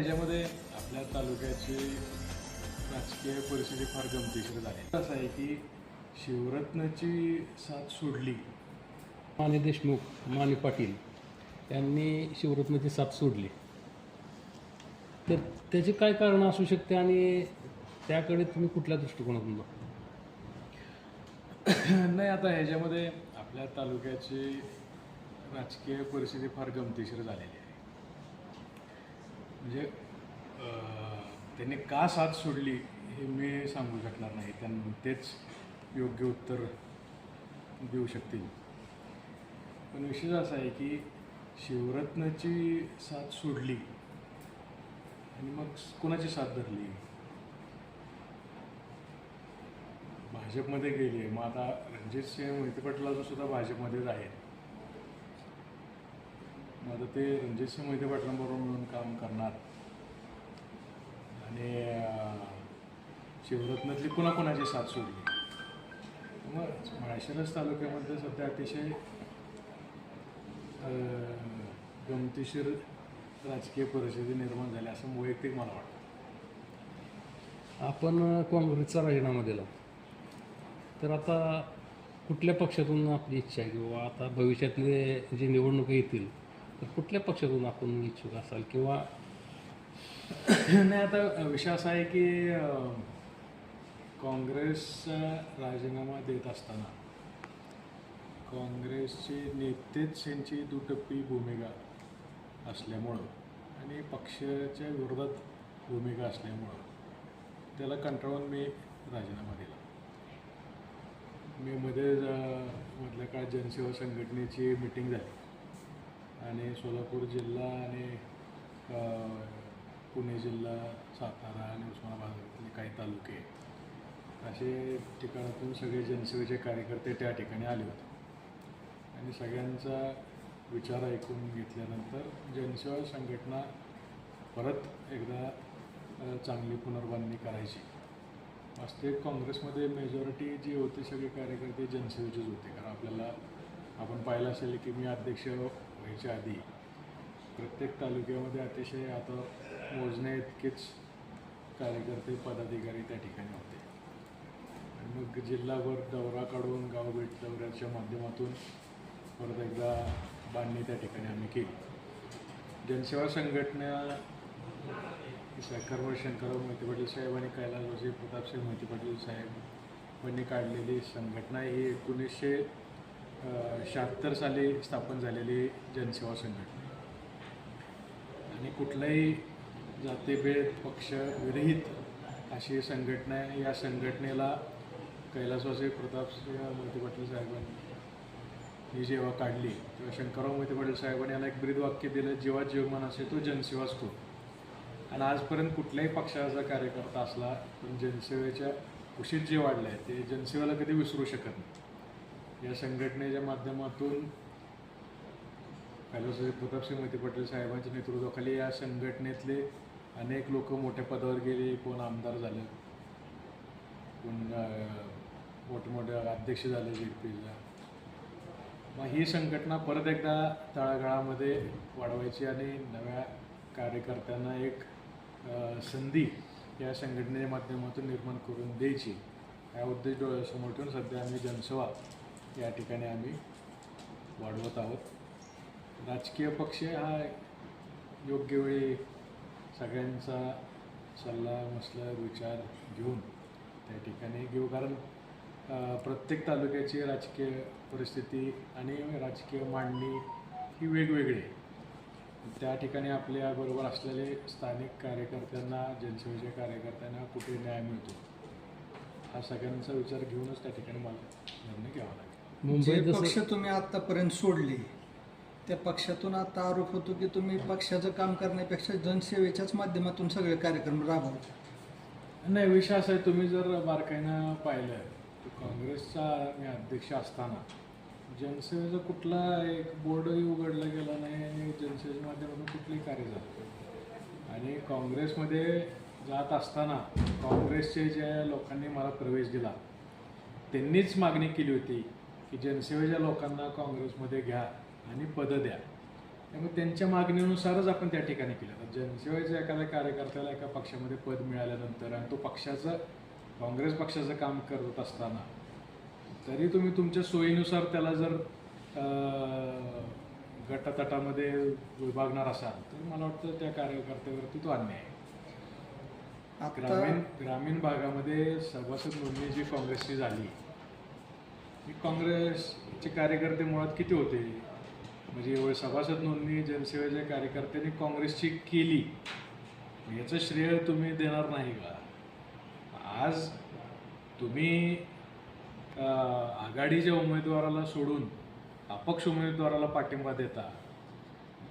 त्याच्यामध्ये आपल्या तालुक्याची राजकीय परिस्थिती फार गमतीशीर झाली. असं आहे की शिवरत्नाची साथ सोडली. माने देशमुख माने पाटील यांनी शिवरत्नाची साथ सोडली. तर त्याची काय कारण असू शकते आणि त्याकडे तुम्ही कुठल्या दृष्टिकोनातून बघता? नाही आता ह्याच्यामध्ये आपल्या तालुक्याची राजकीय परिस्थिती फार गमतीशीर झालेली आहे. म्हणजे त्यांनी का साथ सोडली हे मी सांगू शकणार नाही. त्यांना तेच योग्य उत्तर देऊ शकतील. पण विशेष असा आहे की शिवरत्नाची साथ सोडली आणि मग कोणाची साथ धरली? भाजपमध्ये गेली मग आता रणजित सिंह मोहिते पाटील सुद्धा भाजपमध्येच आहेत. आता ते रणजित सिंह मोहिते पाटलांबरोबर मिळून काम करणार. आणि शिवरत्नातली पुन्हा कुणाकुणाची साथ सोडली? मग माळशिरस तालुक्यामध्ये सध्या अतिशय गमतीशीर राजकीय परिस्थिती निर्माण झाली असं वैयक्तिक मला वाटतं. आपण काँग्रेसचा राजीनामा दिला. तर आता कुठल्या पक्षातून आपली इच्छा आहे? किंवा आता भविष्यातले जे निवडणुका येतील तर कुठल्या पक्षातून आपण इच्छुक असाल किंवा नाही आता विषय असा आहे की काँग्रेसचा राजीनामा देत असताना काँग्रेसचे नेतेच यांची दुटप्पी भूमिका असल्यामुळं आणि पक्षाच्या विरोधात भूमिका असल्यामुळं त्याला कंटाळून मी राजीनामा दिला. मी मध्ये मधल्या काळात जनसेवा संघटनेची मिटिंग झाली. आणि सोलापूर जिल्हा आणि पुणे जिल्हा सातारा आणि उस्मानाबादले काही तालुके असे ठिकाणातून सगळे जनसेवेचे कार्यकर्ते त्या ठिकाणी आले होते. आणि सगळ्यांचा विचार ऐकून घेतल्यानंतर जनसेवा संघटना परत एकदा चांगली पुनर्बांधणी करायची. वास्तविक काँग्रेसमध्ये मेजॉरिटी जी होती सगळे कार्यकर्ते जनसेवेचेच होते. कारण आपल्याला आपण पाहिलं असेल की मी अध्यक्ष व्हायच्या आधी प्रत्येक तालुक्यामध्ये अतिशय आता मोजण्या इतकेच कार्यकर्ते पदाधिकारी त्या ठिकाणी होते. आणि मग जिल्हाभर दौरा काढून गावभेट दौऱ्याच्या माध्यमातून परत एकदा बांधणी त्या ठिकाणी आम्ही केली. जनसेवा संघटना सरकारवर शंकरराव मोहिते पाटील साहेब आणि कैलासवासी प्रतापसिंह मोहिते पाटील साहेब यांनी काढलेली संघटना ही एकोणीसशे शहात्तर साली स्थापन झालेली जनसेवा संघटना आणि कुठलाही जातीभेद पक्ष विरहित अशी संघटना आहे. या संघटनेला कैलासवासी प्रतापसिंह मोहिते पाटील साहेबांनी ही जेव्हा काढली तेव्हा शंकरराव मोहिते पाटील साहेबांनी याला एक ब्रीदवाक्य दिलं जेव्हा जीवमान असे तो जनसेवाच तो आणि आजपर्यंत कुठल्याही पक्षाचा कार्यकर्ता असला पण जनसेवेच्या कुशीत जे वाढलं आहे ते जनसेवेला कधी विसरू शकत नाही या संघटनेच्या माध्यमातून कैलासवासी प्रतापसिंह मोहिते पाटील साहेबांच्या नेतृत्वाखाली या संघटनेतले अनेक लोक मोठ्या पदावर गेले कोण आमदार झालं कोण मोठमोठ्या अध्यक्ष झाले जे पीला मग ही संघटना परत एकदा तळागाळामध्ये वाढवायची आणि नव्या कार्यकर्त्यांना एक संधी या संघटनेच्या माध्यमातून निर्माण करून द्यायची. या उद्देश डोळ्यासमोर ठेवून सध्या आम्ही जनसेवा या ठिकाणी आम्ही वाढवत आहोत. राजकीय पक्ष हा योग्य वेळी सगळ्यांचा सल्ला मसला विचार घेऊन त्या ठिकाणी घेऊ. कारण प्रत्येक तालुक्याची राजकीय परिस्थिती आणि राजकीय मांडणी ही वेगवेगळी त्या ठिकाणी आपल्याबरोबर असलेले स्थानिक कार्यकर्त्यांना जनसेवेच्या कार्यकर्त्यांना कुठे न्याय मिळतो हा सगळ्यांचा विचार घेऊनच त्या ठिकाणी मला निर्णय घ्यावा लागेल. जसं पक्ष तुम्ही आतापर्यंत सोडले त्या पक्षातून आता आरोप होतो की तुम्ही पक्षाचं काम करण्यापेक्षा जनसेवेच्याच माध्यमातून सगळे कार्यक्रम राबवता. नाही विषय असा आहे तुम्ही जर बारकाईनं पाहिलं तर काँग्रेसचा मी अध्यक्ष असताना जनसेवेचा कुठला एक बोर्डही उघडला गेला नाही आणि जनसेवेच्या माध्यमातून कुठलंही कार्य झालं आणि काँग्रेसमध्ये जात असताना काँग्रेसचे ज्या लोकांनी मला प्रवेश दिला त्यांनीच मागणी केली होती की जनसेवेच्या लोकांना काँग्रेसमध्ये घ्या आणि पदं द्या. त्यामुळे त्यांच्या मागणीनुसारच आपण त्या ठिकाणी केलं. तर जनसेवेच्या एखाद्या कार्यकर्त्याला एका पक्षामध्ये पद मिळाल्यानंतर आणि तो पक्षाचं काँग्रेस पक्षाचं काम करत असताना तरी तुम्ही तुमच्या सोयीनुसार त्याला जर गटातटामध्ये विभागणार असाल तर मला वाटतं त्या कार्यकर्त्यावरती तो अन्याय आहे. ग्रामीण ग्रामीण भागामध्ये सभासद नोंदणी जी काँग्रेसची झाली काँग्रेसचे कार्यकर्ते मुळात किती होते? म्हणजे एवढे सभासद नोंदणी जनसेवेच्या कार्यकर्त्यांनी काँग्रेसची केली. याचं श्रेय तुम्ही देणार नाही का? आज तुम्ही आघाडीच्या उमेदवाराला सोडून अपक्ष उमेदवाराला पाठिंबा देता.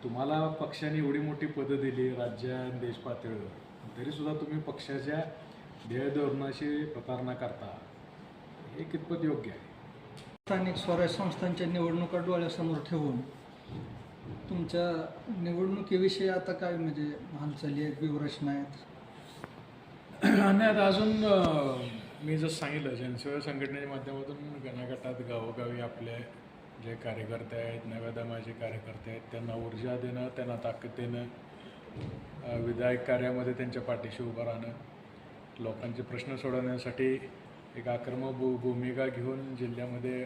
तुम्हाला पक्षाने एवढी मोठी पदं दिली राज्य आणि देश पातळीवर. तुम्ही पक्षाच्या ध्येय धोरणाशी प्रतारणा करता. हे कितपत योग्य आहे? स्थानिक स्वराज्य संस्थांच्या निवडणुका डोळ्यासमोर ठेवून तुमच्या निवडणुकीविषयी आता काय म्हणजे हालचाली आहेत व्यूहरचना आहेत आणि आता अजून मी जसं सांगितलं जनसेवा संघटनेच्या माध्यमातून गणागटात गावोगावी आपले जे कार्यकर्ते आहेत नव्या दमाचे कार्यकर्ते आहेत त्यांना ऊर्जा देणं त्यांना ताकद देणं विधायक कार्यामध्ये त्यांच्या पाठीशी उभं राहणं लोकांचे प्रश्न सोडवण्यासाठी एक आक्रमक भू भूमिका घेऊन जिल्ह्यामध्ये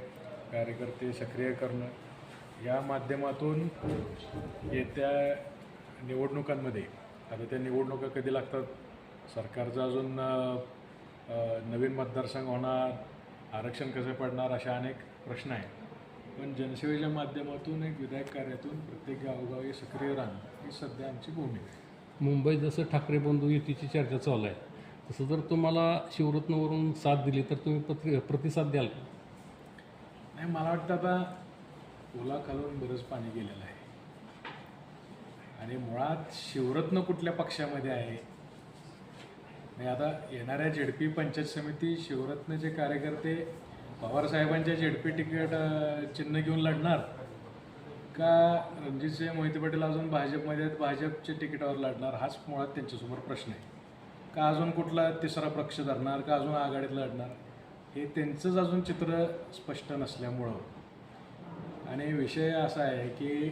कार्यकर्ते सक्रिय करणं. या माध्यमातून येत्या निवडणुकांमध्ये आता त्या निवडणुका कधी लागतात? सरकारचा अजून नवीन मतदारसंघ होणार आरक्षण कसं पडणार अशा अनेक प्रश्न आहेत. पण जनसेवेच्या माध्यमातून एक विधायक कार्यातून प्रत्येक गावोगावी सक्रिय राहणं ही सध्या आमची भूमिका आहे. मुंबईत जसं ठाकरे बंधू युतीची चर्चा चालू आहे तसं जर तुम्हाला शिवरत्नवरून साथ दिली तर तुम्ही प्रति प्रतिसाद द्याल का? नाही मला वाटतं आता ओला खालून बरंच पाणी गेलेलं आहे. आणि मुळात शिवरत्न कुठल्या पक्षामध्ये आहे? नाही आता येणाऱ्या झेडपी पंचायत समिती शिवरत्नचे कार्यकर्ते पवारसाहेबांच्या झेडपी तिकीट चिन्ह घेऊन लढणार? का रणजितसिंह मोहिते पाटील अजून भाजपमध्ये आहेत? भाजपच्या तिकिटावर लढणार? हाच मुळात त्यांच्यासमोर प्रश्न आहे. का अजून कुठला तिसरा पक्ष धरणार का अजून आघाडीत लढणार हे त्यांचंच अजून चित्र स्पष्ट नसल्यामुळं. आणि विषय असा आहे की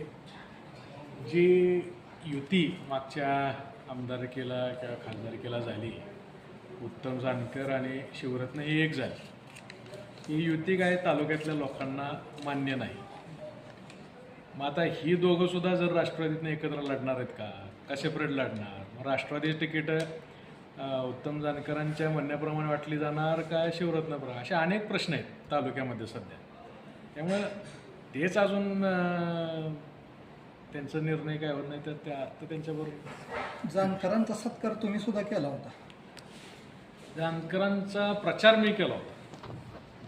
जी युती मागच्या आमदारकीला किंवा खासदारकीला झाली उत्तम जानकर आणि शिवरत्न ही एक झाली. ही युती काय तालुक्यातल्या लोकांना मान्य नाही. मग आता ही दोघंसुद्धा जर राष्ट्रवादीतनं एकत्र लढणार आहेत का? कसे सेपरेट लढणार? मग राष्ट्रवादी तिकीटं उत्तम जानकरांच्या म्हणण्याप्रमाणे वाटली जाणार का शिवरत्नप्रमाणे असे अनेक प्रश्न आहेत तालुक्यामध्ये सध्या. त्यामुळं तेच अजून त्यांचा निर्णय काय होत नाही तर त्या आता त्यांच्याबरोबर. जानकरांचा सत्कार तुम्ही सुद्धा केला होता. जानकरांचा प्रचार मी केला होता.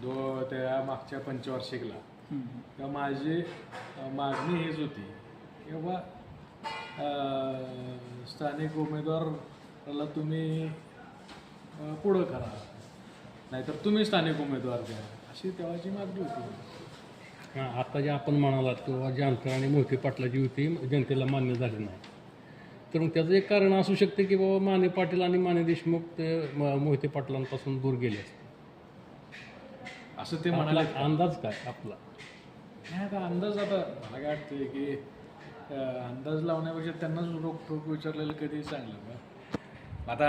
दो त्या मागच्या पंचवार्षिकला. तेव्हा माझी मागणी हीच होती की बाबा अ, उमेदवाराला तुम्ही पुढं करा. नाहीतर तुम्ही स्थानिक उमेदवार द्या. अशी तेव्हाची मागणी होती. हां आता जे आपण म्हणालात किंवा जानकर आणि मोहिते पाटलाची युती जनतेला मान्य झाली नाही. तर मग त्याचं एक कारण असू शकते की बाबा माने पाटील आणि माने देशमुख ते म- मोहिते पाटलांपासून दूर गेले असते. असं ते आपला म्हणाले अंदाज काय? आपला. नाही आता अंदाज आता मला काय वाटतंय की अ, अंदाज लावण्यापेक्षा त्यांनाच रोखोक विचारलेलं कधी चांगलं का आता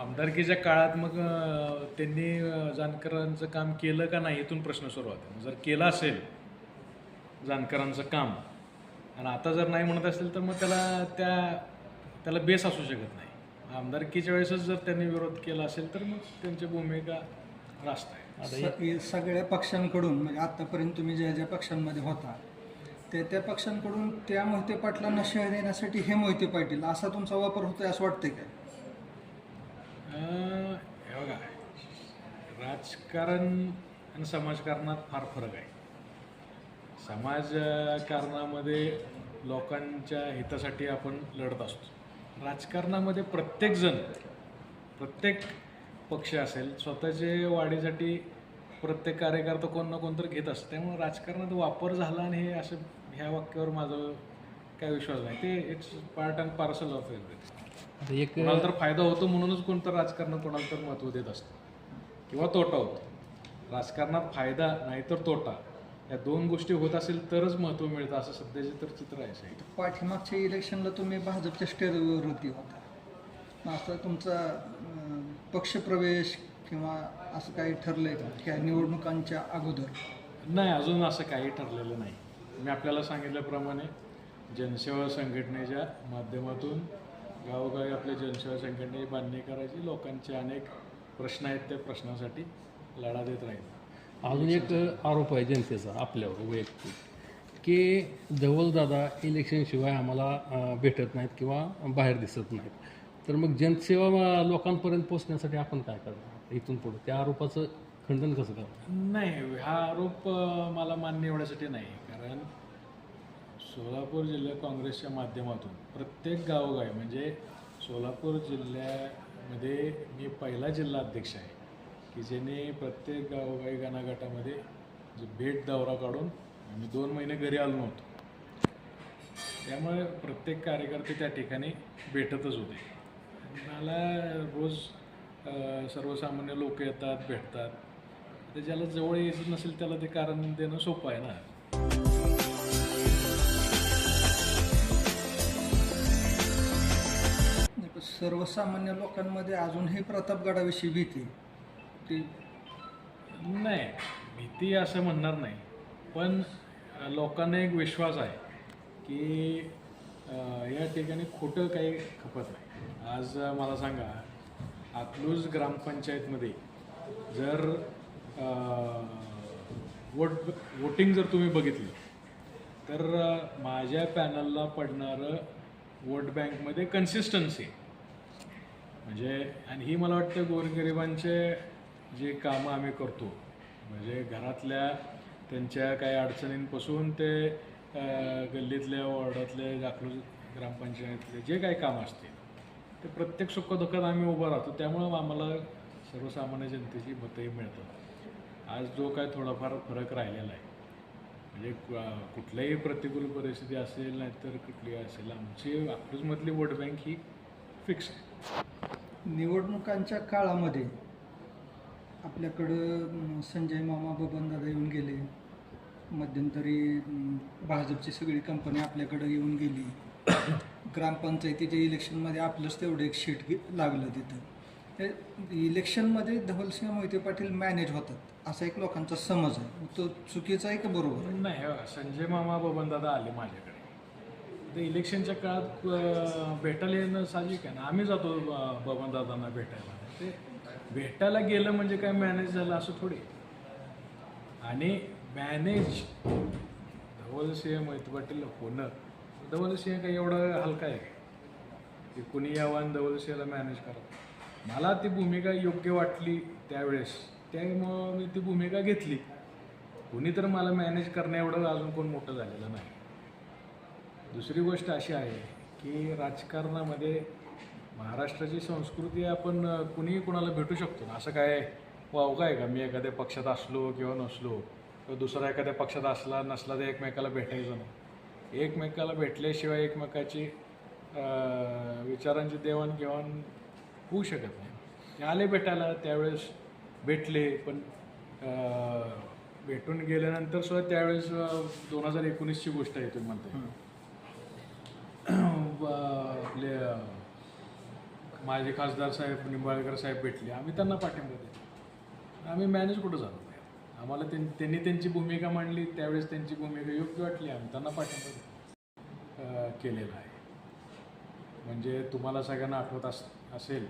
आमदारकीच्या काळात मग त्यांनी जानकरांचं काम केलं का नाही इथून प्रश्न सुरुवात आहे जर केलं असेल जानकरांचं काम आणि आता जर नाही म्हणत असेल तर मग त्याला त्या त्याला बेस असू शकत नाही. आमदारकीच्या वेळेसच जर त्यांनी विरोध केला असेल तर मग त्यांची भूमिका रास्त आहे. सगळ्या पक्षांकडून म्हणजे आतापर्यंत तुम्ही ज्या ज्या पक्षांमध्ये होता ते त्या पक्षांकडून त्या मोहिते पाटलांना शह देण्यासाठी हे मोहिते पाटील असा तुमचा वापर होतोय असं वाटतंय काय अं, हे बघा राजकारण आणि समाजकारणात फार फरक आहे. समाजकारणामध्ये लोकांच्या हितासाठी आपण लढत असतो. राजकारणामध्ये प्रत्येकजण प्रत्येक पक्ष असेल स्वतःचे वाढीसाठी प्रत्येक कार्यकर्ता कोण ना कोणतरी घेत असतं. त्यामुळे राजकारणात वापर झाला आणि हे असं ह्या वाक्यावर माझं काय विश्वास नाही. ते it's part and parcel of everything एक कोणाला तर फायदा होतो म्हणूनच कोणतं राजकारण कोणाला तर महत्त्व देत असतं. किंवा तोटा होतो. राजकारणात फायदा नाहीतर तोटा. या दोन गोष्टी होत असेल तरच महत्त्व मिळतं असं सध्याचे तर चित्र आहे साहेब. पाठीमागच्या इलेक्शनला तुम्ही भाजपच्या स्टेअरवरती होता. मग असं तुमचा पक्षप्रवेश किंवा असं काही ठरलंय का? त्या निवडणुकांच्या अगोदर? नाही अजून असं काही ठरलेलं नाही. मी आपल्याला सांगितल्याप्रमाणे जनसेवा संघटनेच्या माध्यमातून गावोगावी आपल्या जनसेवा संघटनेची बांधणी करायची. लोकांचे अनेक प्रश्न आहेत त्या प्रश्नासाठी लढा देत राहील. अजून एक आरोप आहे जनतेचा आपल्यावर वैयक्तिक की धवलदादा इलेक्शनशिवाय आम्हाला भेटत नाहीत किंवा बाहेर दिसत नाहीत. तर मग जनसेवा लोकांपर्यंत पोहोचण्यासाठी आपण काय करणार? इथून पुढे. त्या आरोपाचं खंडन कसं करावं? नाही हा आरोप अ, मला मान्य एवढ्यासाठी नाही. कारण सोलापूर जिल्हा काँग्रेसच्या माध्यमातून प्रत्येक गावोगावी म्हणजे सोलापूर जिल्ह्यामध्ये मी पहिला जिल्हा अध्यक्ष आहे की ज्याने प्रत्येक गावोगावी गणागटामध्ये जे भेट दौरा काढून आम्ही दोन महिने घरी आलो नव्हतो. त्यामुळे प्रत्येक कार्यकर्ते त्या ठिकाणी भेटतच होते. मला रोज सर्वसामान्य लोक येतात भेटतात. तर ज्याला जवळ यायचं नसेल त्याला ते कारण देणं सोपं आहे ना. सर्वसामान्य लोकांमध्ये अजूनही प्रतापगडाविषयी भीती. ती नाही भीती असं म्हणणार नाही. पण लोकांना एक विश्वास आहे की या ठिकाणी खोटं काही खपत नाही. आज मला सांगा अकलूज ग्रामपंचायतमध्ये जर वोट वोटिंग जर तुम्ही बघितली तर माझ्या पॅनलला पडणारं वोट बँकमध्ये कन्सिस्टन्सी म्हणजे आणि ही मला वाटतं गोरगरिबांचे जे कामं आम्ही करतो म्हणजे घरातल्या त्यांच्या काही अडचणींपासून ते गल्लीतल्या वॉर्डातले दाखलूज ग्रामपंचायतले जे काही काम असते ते प्रत्येक सुखदुःखात आम्ही उभं राहतो त्यामुळं आम्हाला सर्वसामान्य जनतेची मतंही मिळतात. आज जो काय थोडाफार फरक राहिलेला आहे म्हणजे कुठल्याही प्रतिकूल परिस्थिती असेल नाहीतर कुठली असेल आमची अकलूजमधली वोट बँक ही फिक्स आहे. निवडणुकांच्या काळामध्ये आपल्याकडं संजय मामा बबनदादा येऊन गेले मध्यंतरी भाजपची सगळी कंपनी आपल्याकडं येऊन गेली. ग्रामपंचायतीच्या इलेक्शनमध्ये आपलंच तेवढं एक शीट लागलं तिथं. इलेक्शनमध्ये धवलसिंह मोहिते पाटील मॅनेज होतात असा एक लोकांचा समज आहे. तो चुकीचा आहे का बरोबर नाही हो, संजय मामा बबनदादा आले माझ्याकडे. ते इलेक्शनच्या काळात भेटायला येणं साहजिक आहे ना? आम्ही जातो अं, बबनदादांना भेटायला. ते भेटायला गेलं म्हणजे काय मॅनेज झालं असं थोडी. आणि मॅनेज धवलसिंह मोहिते पाटील होणं धवलसिंह काही एवढं हलका आहे? की कुणी यावं आणि धवलसिंहला मॅनेज करा मला ती भूमिका योग्य वाटली त्यावेळेस. त्यामुळं मी ती भूमिका घेतली. कुणी तर मला मॅनेज करण्याएवढं अजून कोण मोठं झालेलं नाही. दुसरी गोष्ट अशी आहे की राजकारणामध्ये महाराष्ट्राची संस्कृती आपण कुणीही कुणाला भेटू शकतो ना. असं काय वावगा आहे का? मी एखाद्या पक्षात असलो किंवा नसलो किंवा दुसरा एखाद्या पक्षात असला नसला तर एकमेकाला भेटायचं नाही. एकमेकाला भेटल्याशिवाय एकमेकाची विचारांची देवाणघेवाण होऊ शकत नाही. ते आले भेटायला त्यावेळेस भेटले पण भेटून गेल्यानंतर सुद्धा त्यावेळेस दोन हजार एकोणीसची गोष्ट आहे तुम्ही म्हणताय. आपले माझे खासदार साहेब निंबाळकर साहेब भेटले. आम्ही त्यांना पाठिंबा दिला. आम्ही मॅनेज कुठं झालो? आम्हाला त्यां- त्यांनी त्यांची भूमिका मांडली त्यावेळेस त्यांची भूमिका योग्य वाटली आम्ही त्यांना पाठिंबा केलेला आहे. म्हणजे तुम्हाला सगळ्यांना आठवत अस असेल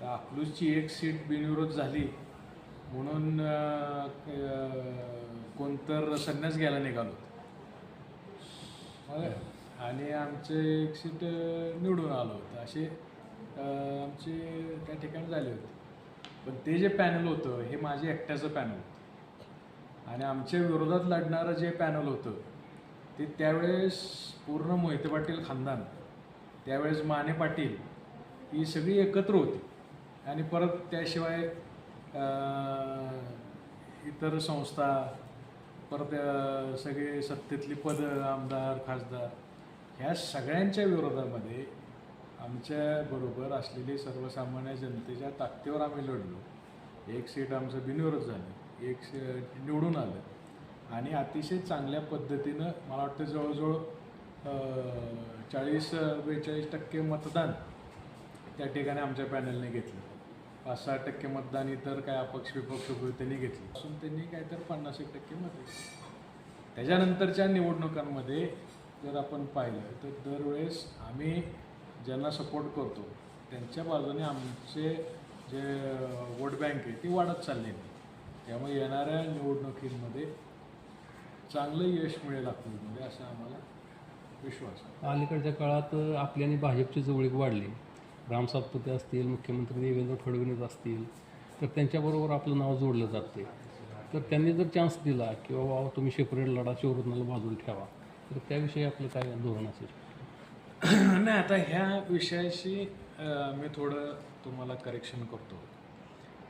तर अकलूजची एक सीट बिनविरोध झाली म्हणून कोणतर संन्यास घ्यायला निघालो. आणि आमचे एक सीट निवडून आलो. होतं असे आमचे त्या ठिकाणी झाले होते. पण ते जे पॅनल होतं हे माझे एकट्याचं पॅनल होतं. आणि आमच्या विरोधात लढणारं जे पॅनल होतं ते त्यावेळेस पूर्ण मोहिते पाटील खानदान त्यावेळेस माने पाटील ही सगळी एकत्र होती. आणि परत त्याशिवाय इतर संस्था परत सगळे सत्तेतली पद आमदार खासदार ह्या सगळ्यांच्या विरोधामध्ये आमच्या बरोबर असलेली सर्वसामान्य जनतेच्या ताकदीवर आम्ही लढलो. एक सीट आमचं बिनविरोध झालं. एक निवडून आलं. आणि अतिशय चांगल्या पद्धतीनं मला वाटतं जवळजवळ चाळीस बेचाळीस टक्के मतदान त्या ठिकाणी आमच्या पॅनलने घेतलं. पाच सहा टक्के मतदान इतर काय अपक्ष विपक्ष त्यांनी घेतलं. असून त्यांनी काय तर पन्नास एक टक्के मत घेतली त्याच्यानंतरच्या निवडणुकांमध्ये जर आपण पाहिलं तर दरवेळेस आम्ही ज्यांना सपोर्ट करतो त्यांच्या बाजूने आमचे जे वोट बँक आहे ती वाढत चाललेली त्यामुळे येणाऱ्या निवडणुकीमध्ये चांगलं यश मिळेल अकलूजमध्ये असं आम्हाला विश्वास आहे. अलीकडच्या काळात आपली आणि भाजपची जवळीक वाढली. राम सातपुते असतील मुख्यमंत्री देवेंद्र फडणवीस असतील तर त्यांच्याबरोबर आपलं नाव जोडलं जाते तर त्यांनी जर चान्स दिला की बाबा तुम्ही सेपरेट लढा शिवरत्नाला बाजूला ठेवा तर त्याविषयी आपलं काय धोरण असेल नाही आता ह्या विषयाशी मी थोडं तुम्हाला करेक्शन करतो.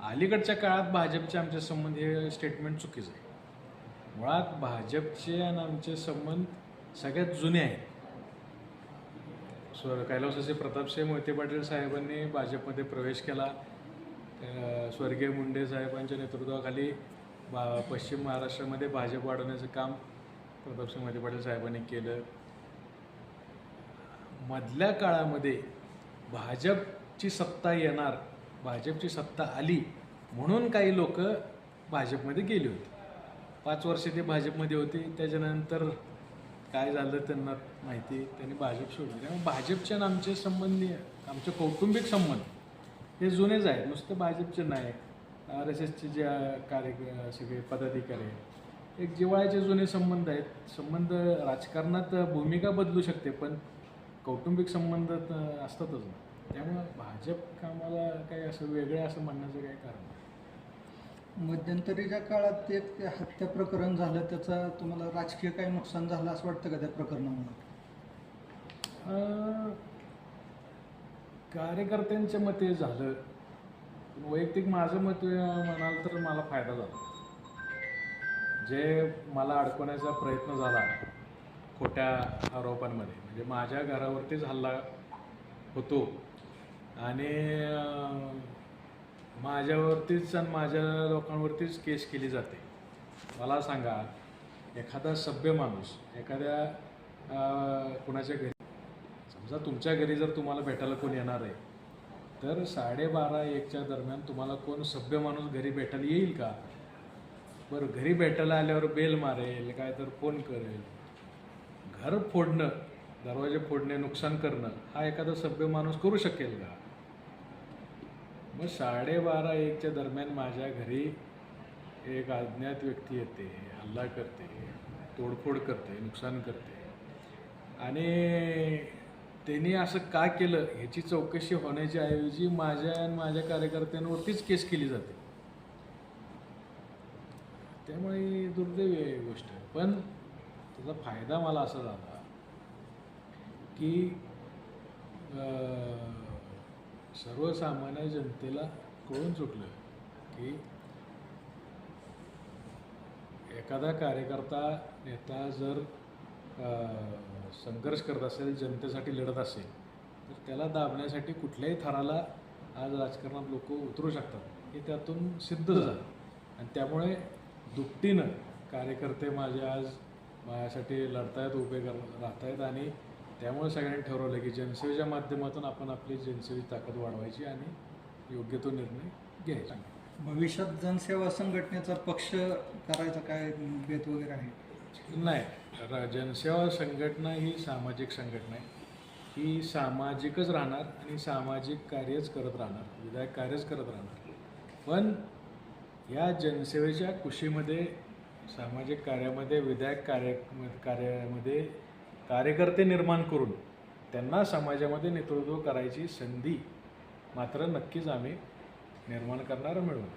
अलीकडच्या काळात भाजपचे आमचे संबंध हे स्टेटमेंट चुकीचं आहे मुळात भाजपचे आणि आमचे संबंध सगळ्यात जुने आहेत. स्वर कैलासाचे प्रतापसिंह मोहिते पाटील साहेबांनी भाजपमध्ये प्रवेश केला. स्वर्गीय मुंडे साहेबांच्या नेतृत्वाखाली बा पश्चिम महाराष्ट्रामध्ये भाजप वाढवण्याचं काम प्रतापसिंह मोहिते पाटील साहेबांनी केलं. मधल्या काळामध्ये भाजपची सत्ता येणार भाजपची सत्ता आली म्हणून काही लोक भाजपमध्ये गेली होती. पाच वर्ष ते भाजपमध्ये होते. त्याच्यानंतर काय झालं त्यांना माहिती त्यांनी भाजप सोडली. त्यामुळे भाजपचे आणि आमचे संबंध आमचे कौटुंबिक संबंध हे जुनेच आहेत. नुसतं भाजपचे नाही आर एस एसचे जे कार्य सगळे पदाधिकारी आहेत. एक जिव्हाळ्याचे जुने संबंध आहेत. संबंध राजकारणात भूमिका बदलू शकते पण कौटुंबिक संबंध तर असतातच ना. त्यामुळं भाजप कामाला काही असं वेगळं असं म्हणण्याचं काही कारण नाही. मध्यंतरीच्या काळात ते हत्या प्रकरण झालं त्याचा तुम्हाला राजकीय काही नुकसान झालं असं वाटतं का त्या प्रकरणामुळे? अं, कार्यकर्त्यांच्या मते झालं. पण वैयक्तिक माझं मत म्हणाल तर मला फायदा झाला. जे मला अडकवण्याचा प्रयत्न झाला खोट्या आरोपांमध्ये म्हणजे माझ्या घरावरतीच हल्ला होतो आणि माझ्यावरतीच आणि माझ्या लोकांवरतीच केस केली जाते. मला सांगा एखादा सभ्य माणूस एखाद्या कुणाच्या घरी समजा तुमच्या घरी जर तुम्हाला भेटायला कोण येणार आहे तर साडेबारा एकच्या दरम्यान तुम्हाला कोण सभ्य माणूस घरी भेटायला येईल का? बरं घरी भेटायला आल्यावर बेल मारेल काय तर फोन करेल. घर फोडणं दरवाजे फोडणे नुकसान करणं हा एखादा सभ्य माणूस करू शकेल का? मग साडेबारा एकच्या दरम्यान माझ्या घरी एक अज्ञात व्यक्ती येते हल्ला करते तोडफोड करते नुकसान करते. आणि त्यांनी असं का केलं? ह्याची चौकशी होण्याच्या ऐवजी माझ्या आणि माझ्या कार्यकर्त्यांवरतीच केस केली जाते. त्यामुळे दुर्दैवी आहे गोष्ट. पण त्याचा फायदा मला असा झाला की सर्वसामान्य जनतेला कळून चुकलं की एखादा कार्यकर्ता नेता जर संघर्ष करत असेल जनतेसाठी लढत असेल तर त्याला दाबण्यासाठी कुठल्याही थराला आज राजकारणात लोक उतरू शकतात. हे त्यातून सिद्ध झालं. आणि त्यामुळे दुपटीनं कार्यकर्ते माझे आज माझ्यासाठी लढतायत उभे कर राहतायत आणि त्यामुळे सगळ्यांनी ठरवलं की जनसेवेच्या माध्यमातून आपण आपली जनसेवी ताकद वाढवायची आणि योग्य तो निर्णय घ्यायचा. भविष्यात जनसेवा संघटनेचा पक्ष करायचा काय बेत वगैरे आहे? नाही. जनसेवा संघटना ही सामाजिक संघटना आहे. ही सामाजिकच राहणार आणि सामाजिक कार्यच करत राहणार. विधायक कार्यच करत राहणार. पण या जनसेवेच्या कुशीमध्ये सामाजिक कार्यामध्ये विधायक कार्य कार्यामध्ये कार्यकर्ते निर्माण करून त्यांना समाजामध्ये नेतृत्व करायची संधी मात्र नक्कीच आम्ही निर्माण करणार मिळवून